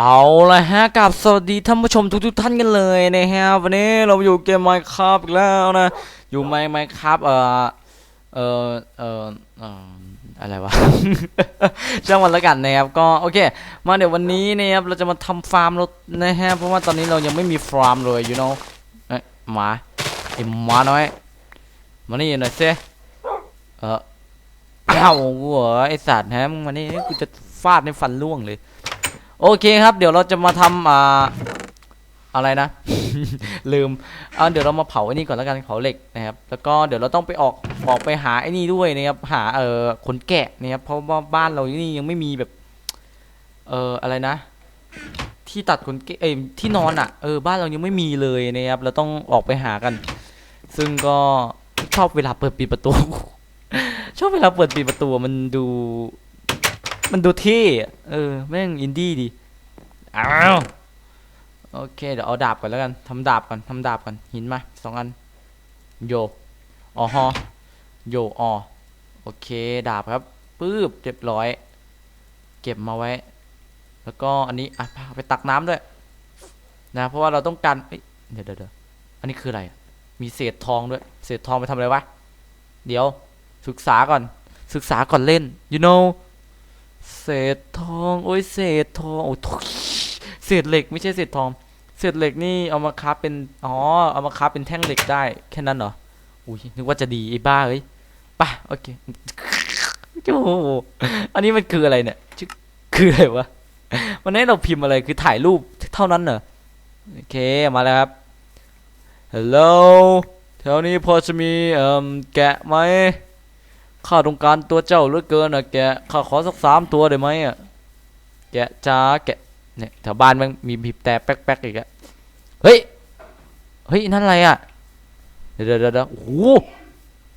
เอาละฮะกับสวัสดีท่านผู้ชมทุกๆท่านกันเลยนะฮะวันนี้เราอยู่เกม Minecraft อีกแล้วนะอยู่ไม Minecraft เอ่อเอ่อเอ่อเอ่ออะไรวะช่างมันล้วกันนะครับก็โอเค มาเดี๋ยววันนี้นะครับเราจะมาทำฟาร์มรถนะฮะเพราะว่าตอนนี้เรายังไม่มีฟาร์มเลย you know เอ้หมาไอหมาน้อยมานี่หน่อยสิเอออ้าวหัวไอสัตว์ฮะมึงมานี่กูจะฟาดในฟันร่วงเลย โอเคครับ เดี๋ยวเราจะมาทำอ่าอะไรนะ ลืมเอาเดี๋ยวเรามาเผาไอ้นี่ก่อนแล้วกันเผาเหล็กนะครับ แล้วก็เดี๋ยวเราต้องไปออกออกไปหาไอ้นี่ด้วยนะครับ หาเอ่อขนแกะนะครับเพราะว่าบ้านเรานี่ยังไม่มีแบบ เอ่ออะไรนะ ที่ตัดขนแกะเอ้ยที่นอนอะเออบ้านเรายังไม่มีเลยนะครับ เราต้องออกไปหากัน ซึ่งก็ชอบเวลาเปิดปิดประตู ชอบเวลาเปิดปิดประตูมันดู มันดูเท่เออแม่งอินดี้ดีอ้าวโอเคเดี๋ยวเอาดาบก่อนแล้วกันทำดาบก่อนทำดาบก่อนหินมาสองอันโยอ๋อฮอโยอ๋อโอเคดาบครับปื๊บเรียบร้อย เก็บมาไว้ แล้วก็อันนี้อะไปตักน้ำด้วย นะ เพราะว่าเราต้องการเดี๋ยวเดี๋ยวอันนี้คืออะไร มีเศษทองด้วย เศษทองไปทำอะไรวะ เดี๋ยวศึกษาก่อน ศึกษาก่อนเล่น you know เศษทองโอ้ยเศษทองโอ้เศษเหล็กไม่ใช่เศษทอง เศษเหล็กนี่เอามาคับเป็นอ๋อเอามาคับเป็นแท่งเหล็กได้แค่นั้นเหรออุ้ยนึกว่าจะดีไอ้บ้าเอ้ยไป่ะโอเคโอ้โหอันนี้มันคืออะไรเนี่ยคืออะไรวะวันนี้เราพิมพ์อะไรคือถ่ายรูปเท่านั้นเหรอโอเคมาแล้วครับฮัลโหลแถวนี้พอจะมีเอ่อแกะไหม ข้าต้องการตัวเจ้าเหลือเกินอะแกข้าขอสักสามตัวได้ไหมอะแกจ้าแกเนี่ยแถวบ้านมันมีบีบแต่แป๊กๆอีกอะเฮ้ยเฮ้ยนั่นอะไรอะเดี๋ยวเดี๋ยวเดี๋ยวโอ้โห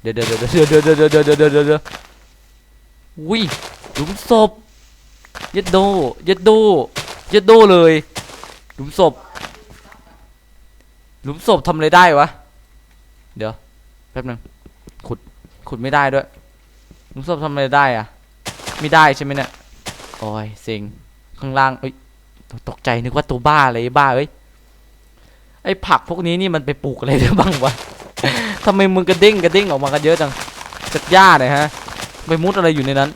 เดี๋ยวเดี๋ยวเดี๋ยวเดี๋ยวเดี๋ยวเดี๋ยวเดี๋ยวเดี๋ยวเดี๋ยวอุ้ยหลุมศพยัดโดยัดโดยัดโดเลยหลุมศพหลุมศพทำอะไรได้วะ เดี๋ยว แป๊บนึงขุด ขุดไม่ได้ด้วย หลุมศพทำอะไรได้อะไม่ได้ใช่ไหมเนี่ยโอ้ยเซ็งข้างล่างเอ้ยตกใจนึกว่าตัวบ้าอะไรบ้าเอ้ยไอ้ผักพวกนี้นี่มันไปปลูกอะไรได้บ้างวะทำไมมึงกระเด้งกระเด้งออกมากันเยอะจังจัดหญ้าหน่อยฮะไปมุดอะไรอยู่ในนั้น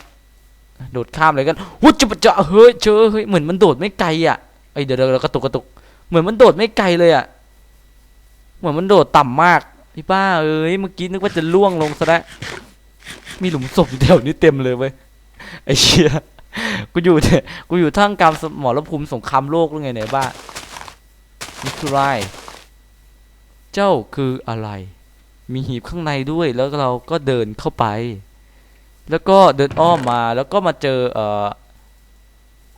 โดดข้ามอะไรกันวุ้จะจะเฮ้ยเจอเฮ้ยเหมือนมันโดดไม่ไกลอะไอยเดี๋ยวเดี๋ยวกระตุกกระตุกเหมือนมันโดดไม่ไกลเลยอะเหมือนมันโดดต่ำมากพี่บ้าเอ้ยเมื่อกี้นึกว่าจะล่วงลงซะแล้ว มีหลุมศพอยู่แถวนี้เต็มเลยเว้ยไอ้เชี่ยกูอยู่เนี่ยกูอยู่ท่ามกลางสมอรภูมิสงครามโลกหรือไงเนี่ยบ้านี่คือไรเจ้าคืออะไร มีหีบข้างในด้วยแล้วเราก็เดินเข้าไป แล้วก็เดินอ้อมมาแล้วก็มาเจอเอ่อ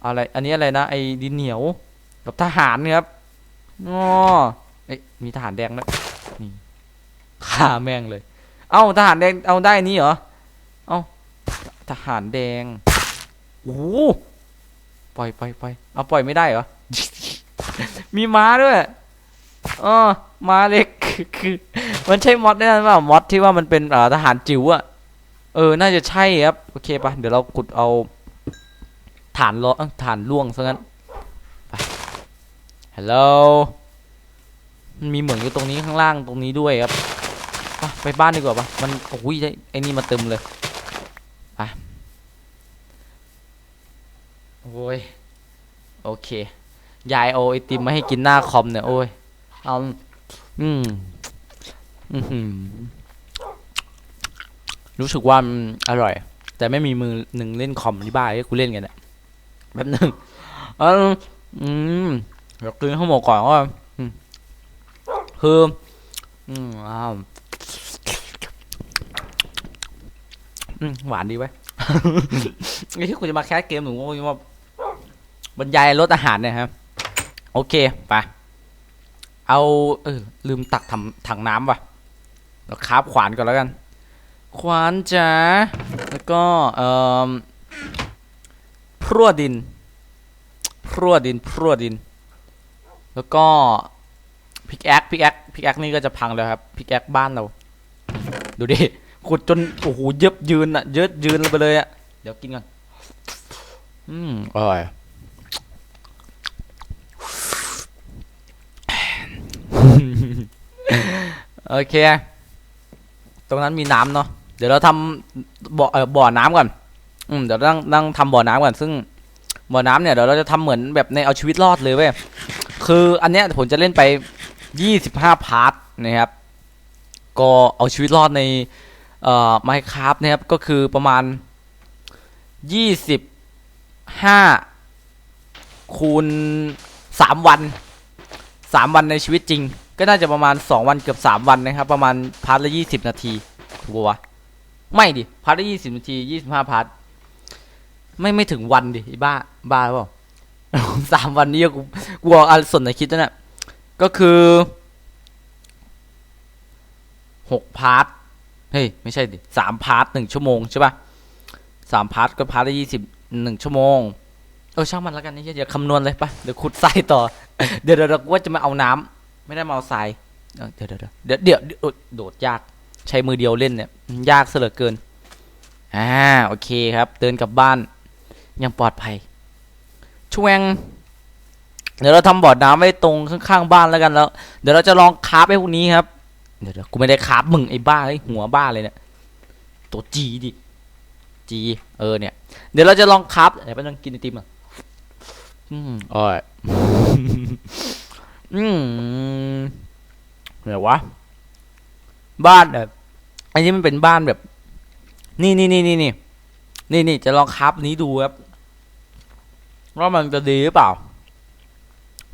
อะไรอันนี้อะไรนะไอ้ดินเหนียวกับทหารครับอ๋อเอ้ยมีทหารแดงด้วนี่ฆ่าแม่งเลย เอ้าทหารแดงเอาได้นี่เหรอ เอ้าทหารแดงโอ้โหปล่อยปล่อยปล่อยเอาปล่อยไม่ได้เหรอ มีม้าด้วยอ๋อม้าเล็กคือมันใช่มอดได้ไหมว่ามอดที่ว่ามันเป็นทหารจิ๋วอะเออ น่าจะใช่ครับ โอเคปะเดี๋ยวเราขุดเอาฐานล้อฐานล่วงซะงั้น ไป ฮัลโหล มันมีเหมืองอยู่ตรงนี้ข้างล่างตรงนี้ด้วยครับ ไปไปบ้านดีกว่าปะมัน โอ้ยไอ้นี่มาเต็มเลย ไปโอ้ย โอเค ยายเอาไอติมมาให้กินหน้าคอมเนี่ย โอ้ย เอา อืมอือหือรู้สึกว่ามันอร่อย แต่ไม่มีมือหนึ่งเล่นคอมที่บ้านให้กูเล่นกันเนี่ยแป๊บหนึงเอออืมเดี๋ยวกินข้าวหมกก่อนว่าคือ อืม อืมหวานดีไว้ยนี่ที่คุณจะมาแคสเกมหนูว่าว่าบรรยายรสอาหารเนี่ยครับ โอเคไปเอาเออลืมตักทำถังน้ำว่ะเราคาบขวานก่อนแล้วกัน ขวานจ๋าแล้วก็เอ่อพรวดิน พรวดิน พรวดิน แล้วก็พิกแอคพิกแอคพิกแอคนี่ก็จะพังแล้วครับพิกแอคบ้านเรา ดูดิ ขุดจนโอ้โหเย็บยืนอะเยอะยืนไปเลยอะเดี๋ยวกินก่อนอืมอร่อยโอเค ตรงนั้นมีน้ำเนาะเดี๋ยวเราทำบ่อเออบ่อน้ำก่อน อืมเดี๋ยวนั่งนั่งทำบ่อน้ำก่อน ซึ่งบ่อน้ำเนี่ยเดี๋ยวเราจะทำเหมือนแบบในเอาชีวิตรอดเลยเว้ย คืออันเนี้ยผมจะเล่นไปยี่สิบห้าพาร์ทนะครับ ก็เอาชีวิตรอดใน เอ่อไมค r a f t นะครับ ก็คือประมาณยี่สิบห้าคูณสามวันสามวันในชีวิตจริง ก็น่าจะประมาณสองวันเกือบสามวันนะครับ ประมาณพาร์ทละยี่สิบนาทีถูกปะวะ ไม่ดิ พาร์ทละยี่สิบนาทียี่สิบห้าพาร์ท ไม่ไม่ถึงวันดิบ้า บ้าหรือเปล่าสามวันนี้กูกูเอาอันส่วนไหนคิดนะเนี่ยก็คือหกพาร์ท เฮ้ยไม่ใช่ดิสามพาร์ทหนึ่งชั่วโมงใช่ปะสามพาร์ทก็พาร์ทละยี่สิบหนึ่งชั่วโมงเออช่างมันแล้วกันนี่อย่าคำนวณเลยปะเดี๋ยวขุดทรายต่อ เดี๋ยวเดี๋ยวว่าจะมาเอาน้ำไม่ได้มาเอาทรายเดี๋ยวเดี๋ยวเดี๋ยวเดี๋ยวโดดยากใช้มือเดียวเล่นเนี่ยยากเสือเกินอ่าโอเคครับเดินกลับบ้านยังปลอดภัยช่วงเดี๋ยวเราทำบ่อน้ำไว้ตรงข้างๆบ้านแล้วกันแล้ว เดี๋ยวเราจะลองคราฟไอ้พวกนี้ครับ เดี๋ยวเดี๋ยวกูไม่ได้คราฟมึงไอ้บ้าไอ้หัวบ้าเลยเนี่ยตัวจีดิจีเออเนี่ย เดี๋ยวเราจะลองคราฟเดี๋ยวไปลองกินไอติมอะอืมอร่อยอืมเดี๋ยววะบ้านแบบอันนี้มันเป็นบ้านแบบ นี่นี่นี่นี่นี่นี่นี่จะลองคราฟนี้ดูครับว่ามันจะดีหรือเปล่า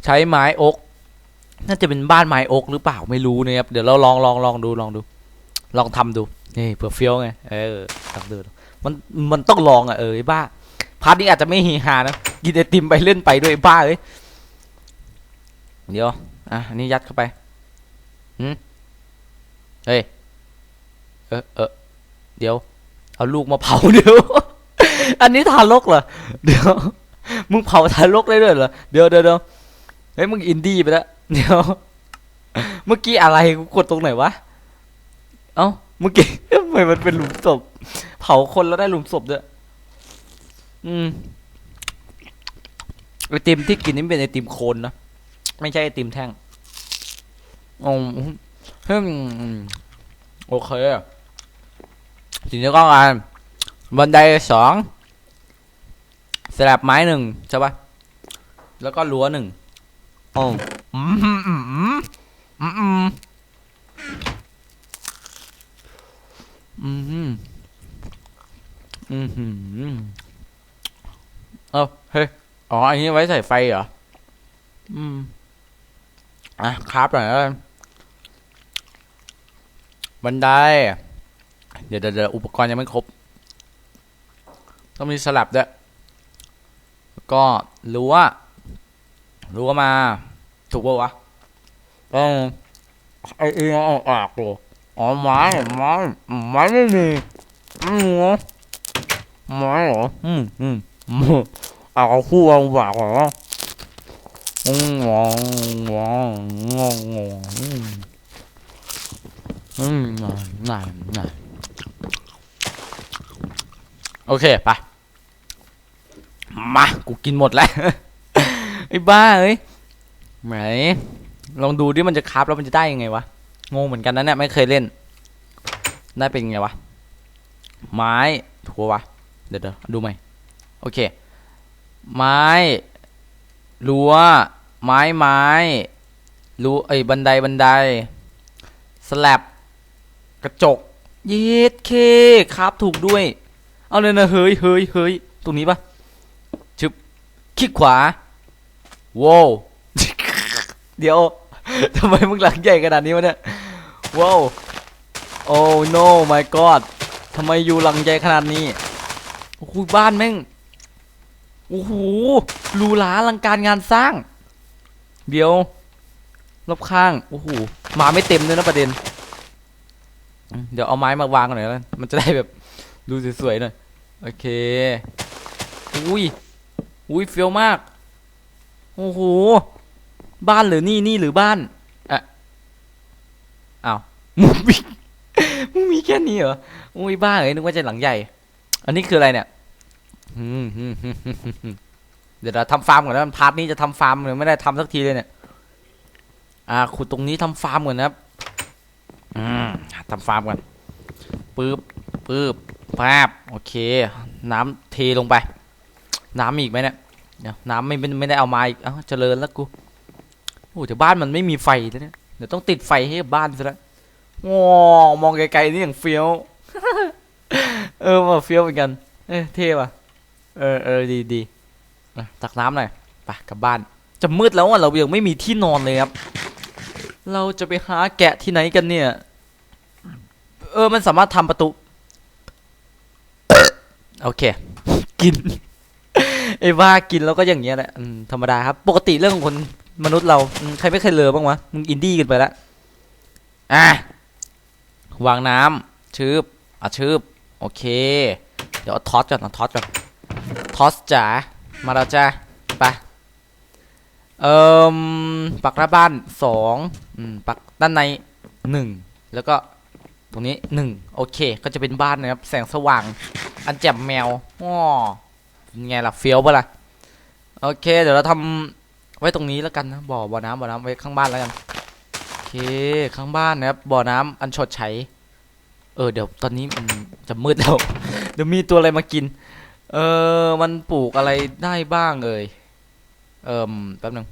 ใช้ไม้อก น่าจะเป็นบ้านไม้อกหรือเปล่าไม่รู้นะครับเดี๋ยวเราลองลองลองดูลองดู ลองทำดูนี่เผื่อเฟี้ยวไงเออทำดูมันมันต้องลองอะเออบ้าพาร์ทนี้อาจจะไม่เฮฮานะกินไอติมไปเล่นไปด้วยบ้าเอ้ยเดี๋ยวอะนนี้ยัดเข้าไปหืมเฮ้ยเออเออเดี๋ยว เอาลูกมาเผาเดี๋ยวอันนี้ทารกเหรอเดี๋ยวมึงเผาทารกได้ด้วยเหรอเดี๋ยวเดี๋ยวเดี๋ยวเฮ้ยมึงอินดี้ไปแล้ว เดี๋ยว เมื่อกี้อะไรกูกดตรงไหนวะ เอ้า เมื่อกี้ทำไมมันเป็นหลุมศพ เผาคนแล้วได้หลุมศพด้วย อืม ไอติมที่กินนี่เป็นไอติมโคนนะ ไม่ใช่ไอติมแท่งอ๋อฮ้ยโอเคทีนี้ก็งานบันไดสองสลับไม้หนึ่งใช่ปะแล้วก็รั้วหนึ่งอ๋อ อืมอืมอืมอืมอืมอืมเออเฮ้ย อ๋อ อันนี้ไว้ใส่ไฟเหรอ อืม อะครับหน่อยแบันได เดี๋ยวเดี๋ยวอุปกรณ์ยังไม่ครบ ต้องมีสลับด้วย ก็รั้วรั้วมา ถูกป่าวะต้อไอเอียเอาออกตัวอ๋อไม้ไม้ไม้ไม่มีอืมไม้เหรออืมอืมอืมเอาคู่เอาปากเหรออืมงงงงงงงอืมอืมไหนไหนไหนโอเคไปมา กูกินหมดแล้ว ไอ้บ้าเอ้ย ไหนลองดูดิมันจะคราฟแล้วมันจะได้ยังไงวะงงเหมือนกันนะเนี่ยไม่เคยเล่น ได้เป็นไงวะ ไม้ถูกวะเดี๋ยวเดี๋ยวดูใหม่โอเค ไม้รั้วไม้ไม้รั้วไอ้บันไดบันไดสแลบกระจกเย็ดเคครับถูกด้วย เอาเลยนะเฮ้ยเฮ้ยเฮ้ยตรงนี้ปะชึบคลิกขวาว้าว เดี๋ยวทำไมมึงหลังใหญ่ขนาดนี้วะเนี่ยว้าวโอ้ no my god ทำไมอยู่หลังใหญ่ขนาดนี้โอ้โหบ้านแม่งโอ้โหหรูหราลังการงานสร้าง เดี๋ยวรอบข้างโอ้โหมาไม่เต็มด้วยนะประเด็น เดี๋ยวเอาไม้มาวางหน่อยแล้วมันจะได้แบบดูสวยๆหน่อยโอเคอุ้ยอุ้ยเฟี้ยวมากโอ้โห บ้านหรือนี่นี่หรือบ้านอะอ้าวมึงมีมึงมีแค่นี้เหรออุ้ยบ้าเอ้ยนึกว่าจะหลังใหญ่ อันนี้คืออะไรเนี่ยเดี๋ยวเราทำฟาร์มก่อนนะพาร์ทนี้จะทำฟาร์มเลยไม่ได้ทำสักทีเลยเนี่ย อ่าขุดตรงนี้ทำฟาร์มก่อนนะครับอืมทำฟาร์มกันปึ๊บปึ๊บปาบโอเค น้ำเทลงไป น้ำมีอีกไหมเนี่ยเดี๋ยวน้ำไม่ไม่ไม่ได้เอามาอีกเอ้าเจริญแล้วกู โอ้แต่บ้านมันไม่มีไฟแล้วเนี่ยเดี๋ยวต้องติดไฟให้กับบ้านซะแล้วว้าวมองไกลๆนี่อย่างเฟี้ยว เออว่าเฟี้ยวเหมือนกัน เออเท่ว่ะ เออเออดีดีอะตักน้ำหน่อยไปกลับบ้าน จะมืดแล้วอะเรายังไม่มีที่นอนเลยครับ เราจะไปหาแกะที่ไหนกันเนี่ย เออมันสามารถทำประตู โอเค กินไอ้ว่ากินแล้วก็อย่างเงี้ยแหละธรรมดาครับ ปกติเรื่องของคน มนุษย์เราใครไม่เคยเลอบ้างวะมึงอินดี้กันไปแล้วอะวางน้ำชืบอะชืบโอเค เดี๋ยวทอสก่อนเอาทอสก่อนทอสจ๋ามาแล้วจ้าไปเอ่มปักหน้าบ้านสองอืมปักด้านในหนึ่งแล้วก็ตรงนี้หนึ่งโอเค ก็จะเป็นบ้านนะครับ แสงสว่าง อันแจ่มแมวอ้อไงล่ะเฟี้ยวปะล่ะโอเค เดี๋ยวเราทำ ว้ตรงนี้แล้วกันนะบ่อบ่อน้ำบ่อน้ำไว้ข้างบ้านแล้วกันโอเคข้างบ้านนะครับบ่อน้ำอันชดใช้เออเดี๋ยวตอนนี้มันจะมืดแล้วเดี๋ยวมีตัวอะไรมากิน เออมันปลูกอะไรได้บ้างเอ่ยเอิมแป๊บหนึง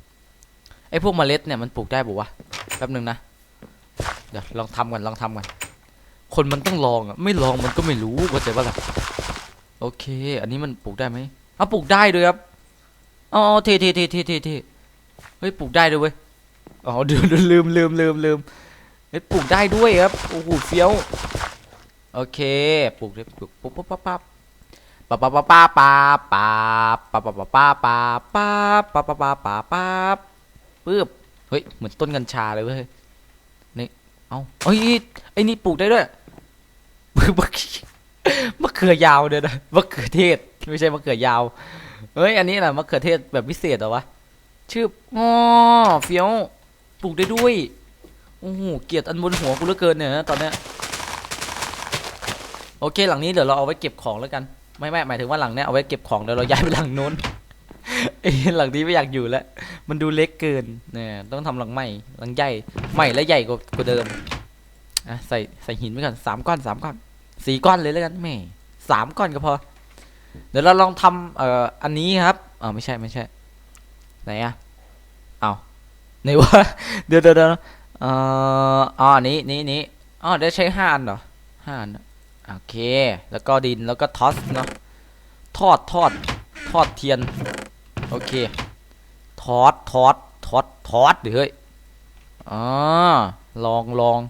ไอ้พวกเมล็ดเนี่ยมันปลูกได้ปะวะแป๊บหนึงนะเดี๋ยวลองทำกันลองทำกันคนมันต้องลองอะไม่ลองมันก็ไม่รู้เข้าใจปะล่ะโอเค อันนี้มันปลูกได้ไหมเอาปลูกได้ด้วยครับอ๋อเทเทเทเทเท เฮ้ยปลูกได้ด้วยเว้ยอ๋อเดี๋ยวเดี๋ยวลืมลืมลืมลืมเฮ้ยปลูกได้ด้วยครับโอ้โหเฟี้ยวโอเคปลูกได้ปลูกปุ๊บปุ๊บปั๊บปั๊บปั๊บปั๊บปั๊บปั๊บปั๊บปั๊บปั๊บปั๊บปั๊บปั๊บปั๊บปั๊บปั๊บปั๊บปั๊บปั๊บปึ๊บเฮ้ยเหมือนต้นกัญชาเลยเว้ยนี่เอาเอ้ยไอ้นี่ปลูกได้ด้วยมะเขือยาวเดี๋ยวนะมะเขือเทศไม่ใช่มะเขือยาวเฮ้ยอันนี้แหละมะเขือเทศแบบพิเศษเหรอวะ ชื่ออ๋อเฟี้ยวปลูกได้ด้วยโอ้โหเกียดอันบนหัวกูเหลือเกินเนี่ยนะตอนเนี้ยโอเคหลังนี้เดี๋ยวเราเอาไว้เก็บของแล้วกัน ไม่ไม่หมายถึงว่าหลังเนี้ยเอาไว้เก็บของเดี๋ยวเราย้ายไปหลังนู้นเอ้หลังนี้ไม่อยากอยู่แล้วมันดูเล็กเกินเนี่ยต้องทำหลังใหม่หลังใหญ่ใหม่และใหญ่กว่ากว่าเดิมอะใส่ใส่หินไปก่อนสามก้อนสามก้อนสี่ก้อนเลยแล้วกันแม่สามก้อนก็พอ เดี๋ยวเราลองทำเอ่ออันนี้ครับอ๋อไม่ใช่ไม่ใช่ ไหนอะเอาไหนวะเดี๋ยวเดี๋ยวเดี๋ยวเอ่ออ๋ออันนี้นี้นี้อ๋อได้ใช้ห้าอันเหรอห้าอันโอเค แล้วก็ดินแล้วก็ทอสเนาะทอดทอดทอดเทียน โอเค ทอดทอดทอดทอดเดี๋ยวเฮ้ยอ๋อลองลอง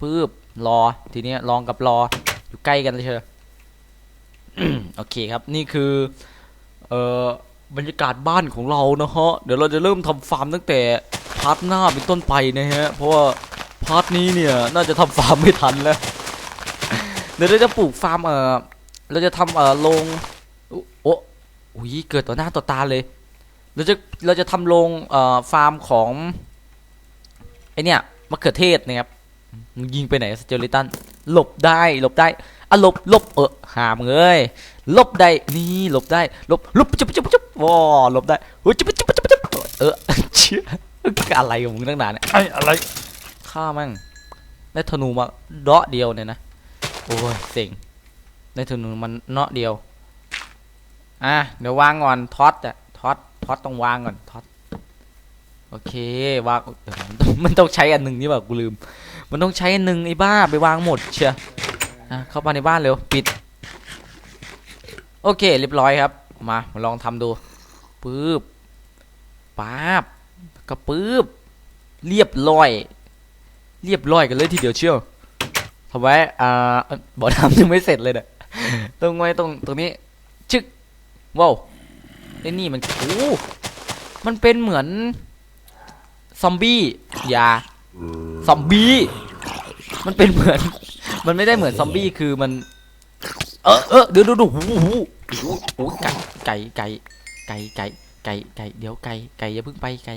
ปื๊บรอ ทีเนี้ยลองกับรออยู่ใกล้กันเลยเชียวโอเคครับ นี่คือ เอ่อ บรรยากาศบ้านของเรานะฮะ เดี๋ยวเราจะเริ่มทำฟาร์มตั้งแต่พาร์ทหน้าเป็นต้นไปนะฮะ เพราะว่าพาร์ทนี้เนี่ยน่าจะทำฟาร์มไม่ทันแล้ว เดี๋ยวเราจะปลูกฟาร์มเออเราจะทำเออโรงโอ้โอ้อุ้ยเกิดต่อหน้าต่อตาเลย เราจะเราจะทำโรงเอ่อฟาร์มของไอเนี่ยมะเขือเทศนะครับยิงไปไหนสเจอริตันหลบได้หลบได้อะหลบหลบเออหามเอ้ย ลบได้นี่หลบได้หลบหลบจุ๊บจุ๊บจุ๊บว้าหลบได้เฮ้ยจุ๊บจุ๊บจุ๊บจุ๊บเออเชี่ยอะไรของมึงตั้งนานเนี่ยไอ้อะไรฆ่ามั่งได้ธนูมาเดาะเดียวเนี่ยนะโอ้ยเซ็งได้ธนูมันเนาะเดียวอะเดี๋ยววางก่อนท็อตอะท็อตท็อตต้องวางก่อนท็อตโอเควางเดี๋ยวมันต้องมันต้องใช้อันหนึ่งนี่แบบกูลืม มันต้องใช้อันหนึ่งไอ้บ้าไปวางหมดเชียอะเข้ามาในบ้านเร็วปิด โอเคเรียบร้อยครับ มาลองทำดูปึ๊บป๊าบก็ปึ๊บเรียบร้อย เรียบร้อยกันเลยทีเดียวเชียวทำไว้อ่าบ่อน้ำยังไม่เสร็จเลยเนี่ยตรงไว้ตรงตรงนี้ ชึกว้าวไอ้นี่มันโอ้มันเป็นเหมือน ซอมบี้อย่าซอมบี้มันเป็นเหมือน มันไม่ได้เหมือนซอมบี้คือมัน เออเออเดี๋ยวดูดูหูหูหูหูไก่ไก่ไก่ไก่ไก่ไก่ไก่เดี๋ยวไก่ไก่อย่าเพิ่งไปไก่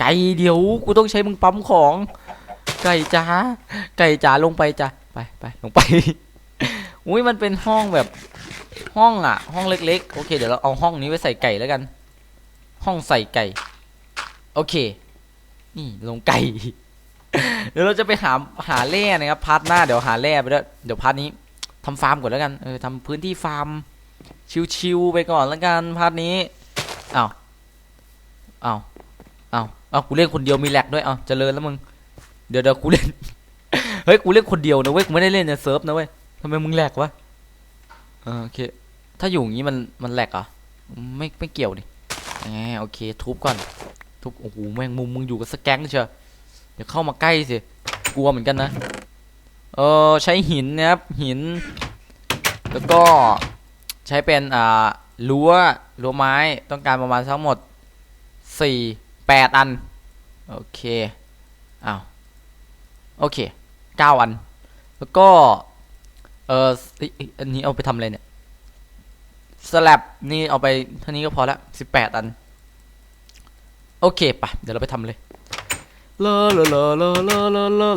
ไก่เดี๋ยวกูต้องใช้มึงปั๊มของ ไก่จ้าไก่จ๋าลงไปจ้ะไปไปลงไปอุ้ยมันเป็นห้องแบบห้องอะ ห้องเล็กๆโอเคเดี๋ยวเราเอาห้องนี้ไว้ใส่ไก่แล้วกัน ห้องใส่ไก่ โอเค นี่ลงไก่เดี๋ยวเราจะไปหาหาแร่นะครับพาร์ทหน้าเดี๋ยวหาแร่ไปด้วยเดี๋ยวพาร์ทนี้ ทำฟาร์มก่อนแล้วกันเออทำพื้นที่ฟาร์ม ชิวๆไปก่อนแล้วกันพาร์ทนี้เอ้าวอ้าวอ้าวอ้ากูเล่นคนเดียวมีแหลกด้วยเอาวเจริญแล้วมึงเดี๋ยวเดี๋ยวกูเล่นเฮ้ยกูเล่นคนเดียวนะเว้ยกูไม่ได้เล่นในเซิร์ฟนะเว้ยทำไมมึงแหลกวะเออโอเคถ้าอยู่อย่างนี้มันมันแหลกเหรอไม่ไม่เกี่ยวดิแหมโอเค ทุบก่อน ทุบโอ้โหแม่งมุมมึงอยู่กับสแกงเชียวเดี๋ยวเข้ามาใกล้สิกลัวเหมือนกันนะ เออใช้หินนะครับหิน แล้วก็ใช้เป็นอ่ารั้วรั้วไม้ต้องการประมาณทั้งหมดสี่แปดอัน โอเคอ้าวโอเคเก้าอัน แล้วก็เอออันนี้เอาไปทำอะไรเนี่ยสลับนี่เอาไปเท่านี้ก็พอละสิบแปดอัน โอเคปะเดี๋ยวเราไปทำเลยเลอเลอเลอเลอเลอเลอ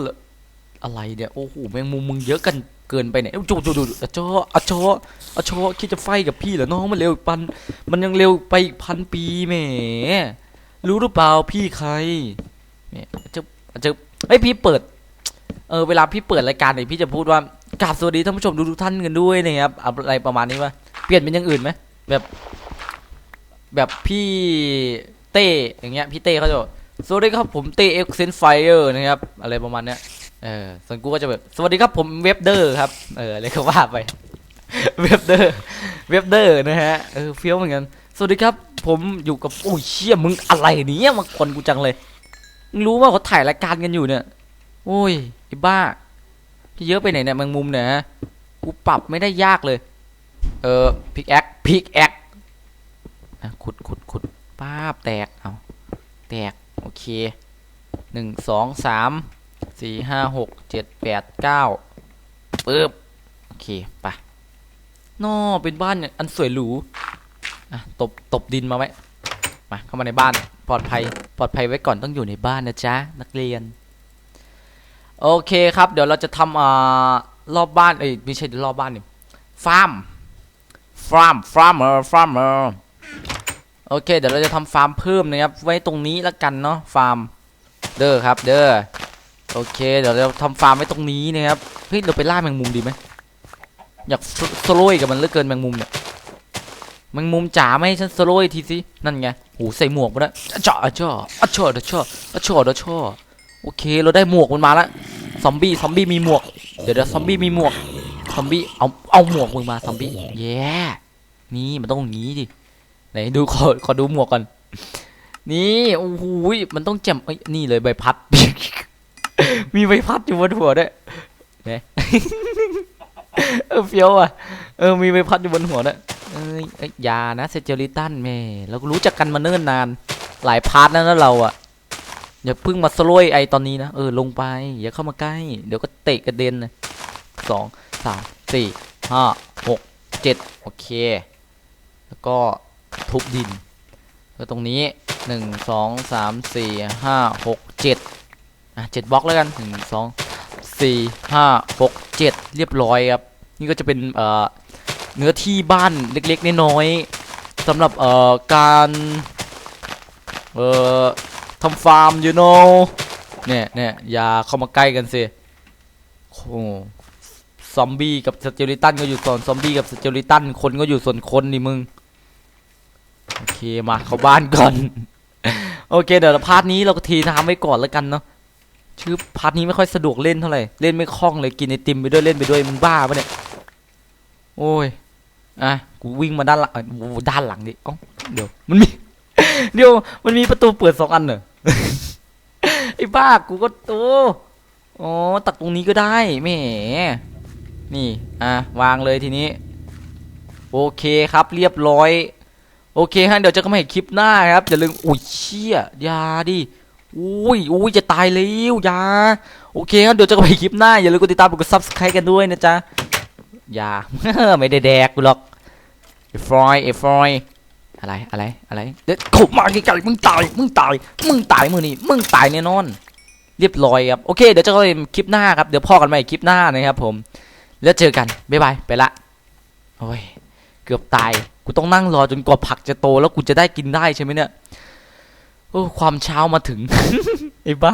อะไรเนี่ยโอ้โหแมงมุมมึงเยอะกันเกินไปเนี่ยเอ้าจูจูจูอะจออะจออะจอคิดจะไฟกับพี่เหรอน้องมันเร็วปัน มันยังเร็วไปอีกพันปีแหมรู้หรือเปล่าพี่ใครเนี่ยอะจะอะจะเฮ้ยพี่เปิดเออเวลาพี่เปิดรายการเนี่ยพี่จะพูดว่ากราบสวัสดีท่านผู้ชมทุกท่านกันด้วยนะครับอะไรประมาณนี้วะเปลี่ยนเป็นอย่างอื่นไหมแบบ แบบพี่เต้อย่างเงี้ยพี่เต้เขาจะบสวัสดีครับผมเต้เอ็กเซนไฟเออร์นะครับอะไรประมาณเนี้ย เออส่วนกูก็จะแบบสวัสดีครับผมเว็บเดอร์ครับ เอออะไรก็ว่าไป เว็บเดอร์ เว็บเดอร์นะฮะ เออเฟี้ยวเหมือนกัน สวัสดีครับ ผมอยู่กับโอ้ยเชี่ยมึงอะไรเนี่ยมาคนกูจังเลยมึงรู้ว่าเขาถ่ายรายการกันอยู่เนี่ย โอ้ยไอ้บ้าพี่เยอะไปไหนเนี่ยแมงมุมเนี่ยฮะ กูปรับไม่ได้ยากเลย เออพิกแอคพิกแอคขุดขุดขุดป้าบแตก เอาแตก โอเคหนึ่งสองสาม สี่ห้าหกเจ็ดแปดเก้าปึ๊บโอเคไปนอเป็นบ้านเนี่ยอันสวยหรูอะตบตบดินมาไว้มาเข้ามาในบ้านปลอดภัยปลอดภัยไว้ก่อนต้องอยู่ในบ้านนะจ๊ะนักเรียน โอเคครับ เดี๋ยวเราจะทำอ่ารอบบ้านเอ้ยไม่ใช่รอบบ้านนี่ฟาร์มฟาร์มฟาร์มเมอร์ฟาร์มเมอร์โอเค เดี๋ยวเราจะทำฟาร์มเพิ่มนะครับ ไว้ตรงนี้ละกันเนาะฟาร์มเด้อครับ เด้อ โอเค เดี๋ยวเราทำฟาร์มไว้ตรงนี้นะครับ เฮ้ย เราไปล่าแมงมุมดีไหม อยากสโลยกับมันเหลือเกินแมงมุมเนี่ย แมงมุมจ๋าไม่ให้ฉันสโลยทีสิ นั่นไงโหใส่หมวกมาแล้วอะจ่ออะจ่ออะจ่ออะจ่ออะจ่ออะจ่อโอเค เราได้หมวกมันมาแล้ว ซอมบี้ ซอมบี้มีหมวก เดี๋ยวเดี๋ยวซอมบี้มีหมวก ซอมบี้ เอา เอาหมวกมึงมา ซอมบี้ เย้ นี่มันต้องงี้ดิ ไหนดูขอ ขอดูหมวกก่อน นี่ โอ้โห มันต้องแจ่มเอ้ยนี่เลยใบพัด มีใบพัดอยู่บนหัวด้วยเนี่ยเออเฟี้ยวอะ เออมีใบพัดอยู่บนหัวด้วยเอ้ยยานะเซเจอริตันแม่เราก็รู้จักกันมาเนิ่นนาน หลายพาร์ทแล้วนะเราอะอย่าเพิ่งมาสโลยไอตอนนี้นะเออลงไป อย่าเข้ามาใกล้ เดี๋ยวก็เตะกระเด็นนะสองสามสี่ห้าหกเจ็ดโอเค แล้วก็ทุบดินแล้วตรงนี้หนึ่งสองสามสี่ห้าหกเจ็ด อะเจ็ดบล็อกแล้วกันหนึ่งสองสี่ห้าหกเจ็ดเรียบร้อยครับ นี่ก็จะเป็นเอ่อเนื้อที่บ้านเล็กๆน้อยๆสำหรับเอ่อการเอ่อทำฟาร์ม you know เนี่ยเนี่ยอย่าเข้ามาใกล้กันสิโอ้ซอมบี้กับสเจลิตันก็อยู่ส่วนซอมบี้กับสเจลิตันคนก็อยู่ส่วนคนนี่มึง โอเคมาเข้าบ้านก่อน โอเคเดี๋ยวพาร์ทนี้เราก็ทีน้ำไว้ก่อนแล้วกันเนาะ ชื่อพาร์ทนี้ไม่ค่อยสะดวกเล่นเท่าไหร่ เล่นไม่คล่องเลยกินไอติมไปด้วยเล่นไปด้วยมึงบ้าปะเนี่ย โอ้ย อะ กูวิ่งมาด้านหลังด้านหลังดิเอ้าเดี๋ยว มันมี เดี๋ยว มันมีประตูเปิดสองอันเหรอ ไอ้บ้า กูก็โตอ๋อ ตักตรงนี้ก็ได้แหม นี่ อะ วางเลยทีนี้ โอเคครับเรียบร้อย โอเคฮะ เดี๋ยวจะกันใหม่คลิปหน้าครับ อย่าลืม อุ้ยเชี่ยยาดิ อุ้ยอุ้ยจะตายแล้วยาโอเคครับเดี๋ยวจะกันใหม่คลิปหน้า อย่าลืมกดติดตามกดซับสไครต์กันด้วยนะจ๊ะยาไม่ได้แดกกูหรอกไอ้ฟรอยไอ้ฟรอยอะไรอะไรอะไรเด็ดขบมาไกลๆมึงตายมึงตายมึงตายมือนี่มึงตายแน่นอน เรียบร้อยครับโอเคเดี๋ยวจะกันใหม่คลิปหน้าครับเดี๋ยวพ่อกันใหม่คลิปหน้านะครับผม แล้วเจอกันบ๊ายบายไปละโอ้ยเกือบตายกูต้องนั่งรอจนกว่าผักจะโตแล้วกูจะได้กินได้ใช่ไหมเนี่ย โอ้ความเช้ามาถึง ไอ้บ้า